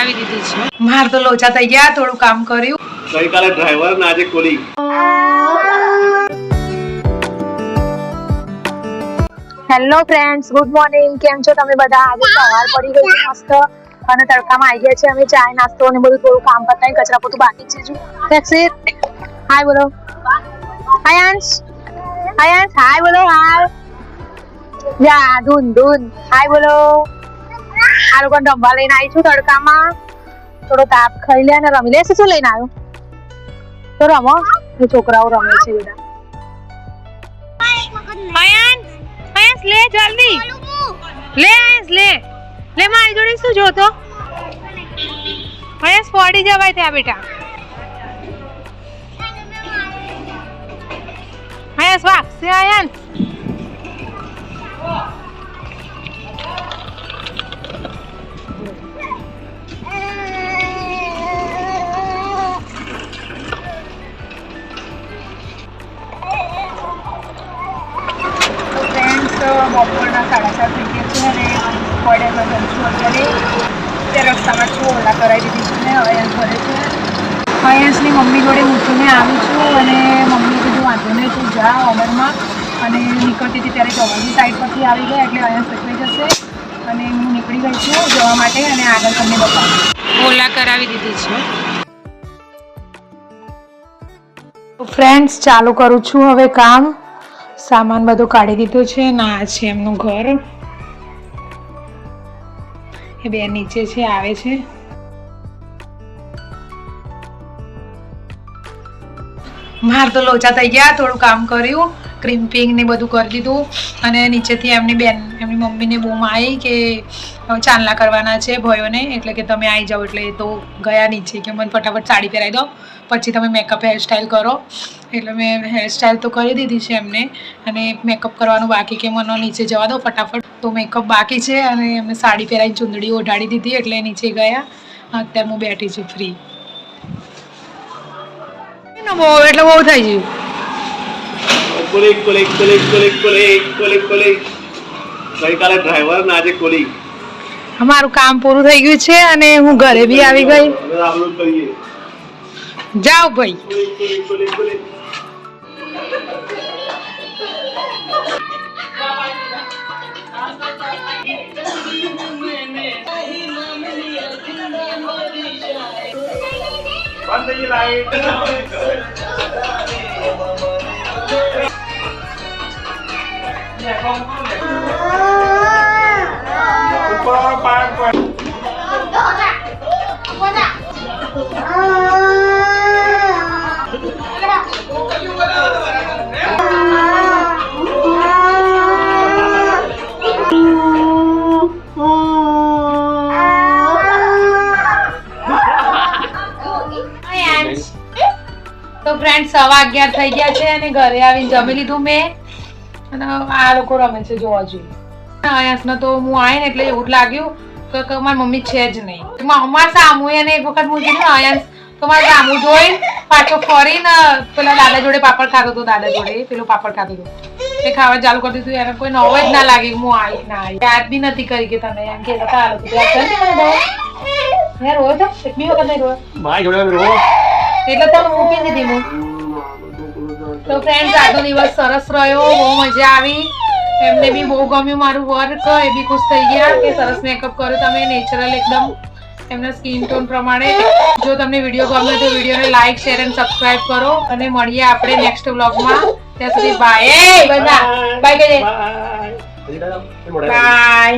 કરાવી દીધી છે. માર તો લોચા થઈ ગયા થોડું કામ કર્યું. ગઈકાલે ડ્રાઈવર ને આજે કોલી. હેલો ફ્રેન્ડ્સ ગુડ મોર્નિંગ કેમ છો તમે બધા? આજે સવાર પડી ગઈ મસ્ત અને તડકામાં આવી ગયા છે અમે ચાય નાસ્તો અને બધું થોડું કામ પતાવી કચરા પોતું બાકી છે જો. ટેક્સી હાય બોલો. હાય અંશ હાય અંશ હાય બોલો હાય યા ધૂન ધૂન. હાય બોલો. આ લોકોને રમવા લઈને આવી છું તડકામાં. થોડો તાપ ખાઈ લે અને રમી લે. શું લઈને આવ્યો? તો રમો. છોકરાઓ રમે છે બધા. લે જલ્દી. લે અયાન લે. લે, મારી જોડે શું જોતો? અયાન પડી જવાય ત્યાં બેટા. અયાન વાહ તો પડ્યા જઉં છું અત્યારે. તે રસ્તામાં છું ઓલા કરાવી દીધી છું ને અયાંશ ભરે છે. અયાંશની મમ્મી જોડે મૂકીને આવી છું અને મમ્મી કીધું વાંધો નહીં તું જા અમરમાં. અને નીકળતી હતી ત્યારે જવાની સાઈડ પરથી આવી ગયા એટલે અયાંશ સચવાઈ જશે. અને હું નીકળી ગઈ છું જવા માટે અને આગળ તમને બતાવું. ઓલા કરાવી દીધી છે. ફ્રેન્ડ્સ ચાલુ કરું છું હવે કામ. સામાન બધું કાઢી દીધું છે ના આ છે એમનું ઘર. એ બે નીચે છે આવે છે. માર તો લોચા થઈ ગયા થોડું કામ કર્યું. ક્રિમ્પિંગ ને બધું કરી દીધું. અને નીચેથી એમની બેન, એમની મમ્મીને બૂમ આવી કે ચાંદલા કરવાના છે ભયોને, એટલે કે તમે આવી જાઓ એટલે તો ગયા નીચે કે મને ફટાફટ સાડી પહેરાવી દો. પછી તમે મેકઅપ હેરસ્ટાઈલ કરો. એટલે મેં હેરસ્ટાઈલ તો કરી દીધી છે એમને. અને મેકઅપ કરવાનું બાકી કે મને નીચે જવા દો ફટાફટ. તો મેકઅપ બાકી છે અને એમને સાડી પહેરાવી ચૂંદડી ઓઢાડી દીધી એટલે નીચે ગયા. અત્યારે હું બેઠી છું ફ્રી બહુ એટલે બહુ થઈ ગયું કોલી કોલી કોલી કોલી કોલી કોલી કોલી ગઈકાલે ડ્રાઈવર ને આજે કોલી અમારું કામ પૂરું થઈ ગયું છે અને હું ઘરે બી આવી ગઈ. જાઓ ભાઈ. બંધ થઈ લાઈટ. ઉપર પાક ફ્રેન્ડ સવા અગિયાર થઈ ગયા છે અને ઘરે આવીને જમી લીધું મેં. અને આ લોકો રમે છે જોવા જોઈએ. અયાસને તો હું આવીને એટલે એવું લાગ્યું કે મારી મમ્મી છે જ નહીં. અમારા સામુ એને એક વખત મૂકી ને અયાસ તો મારા સામુ જોઈ પાછો ફરીને પેલા દાદા જોડે પાપડ ખાતો હતો દાદા જોડે, પેલો પાપડ ખાતો હતો એ ખાવા ચાલુ કરી દીધું. એને કોઈ નવો જ ના લાગે હું આવી ના આવી યાદ બી નથી કરી કે તમે એમ કે આ લોકો. યાર રોયો તો એક બી વખત નહીં રોયો મારી જોડે રહો એટલે તો મૂકી દીધી હું તો ફ્રેન્ડ્સ આજનો દિવસ સરસ રહ્યો બહુ મજા આવી. એમને બી બહુ ગમ્યું મારું વર્ક એ બી ખુશ થઈ ગયા કે સરસ મેકઅપ કર્યો તમે નેચરલ એકદમ. એમના સ્કિન ટોન પ્રમાણે. જો તમને વીડિયો ગમે તો વિડીયોને લાઈક શેર અને સબસ્ક્રાઇબ કરો અને મળીએ આપણે નેક્સ્ટ વ્લોગમાં ત્યાં સુધી બાય બધા. Bye bye bye